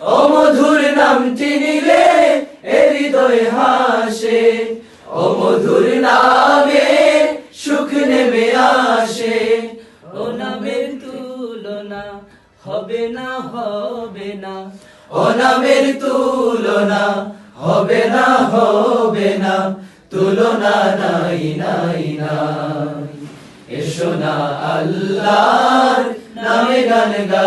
ও মধুর নামটি নিলে হৃদয় হাসে। ও মধুর নামে সুখ নেমে আসে। ও নামের তুলনা হবে না হবে না। ও নামের তুলনা হবে না হবে না। তুলনা নাই নাই নাই। এসো না আল্লাহর নামে গান না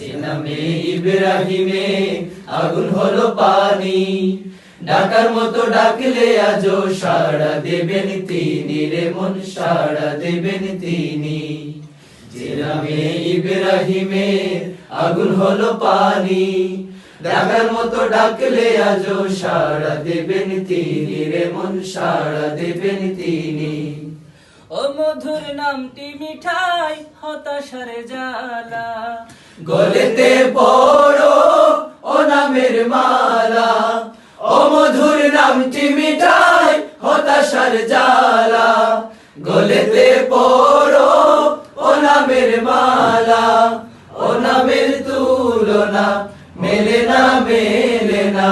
নামে ইব্রাহিমে, আগুন হলো পানি। ডাকার মতো ডাকলে আজও সাড়া দেবেন তিনি রে মন, সাড়া দেবেন তিনি। নামে ইব্রাহিমে, আগুন হলো পানি। ডাকার মতো ডাকলে আজও সাড়া দেবেন তিনি রে মন, সাড়া দেবেন তিনি। ও মধুর নামটি মিঠাই হতাশার জ্বালা। গলেতে পড়ো ও নামের মালা। ও মধুর নামটি মিঠাই হতাশার জালা গলেতে পড়ো ও নামের মালা। ও নামের তুলনা মেলে না মেলে না।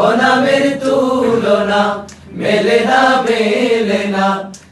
ও নামের তুলনা মেলে না, মেলে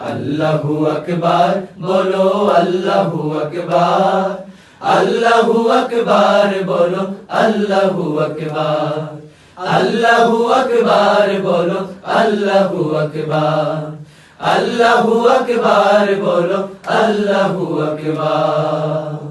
আল্লাহু আকবার বলো আল্লাহু আকবার আল্লাহু আকবার বলো আল্লাহু আকবার আল্লাহু আকবার বলো আল্লাহু আকবার আল্লাহু আকবার বলো আল্লাহু আকবার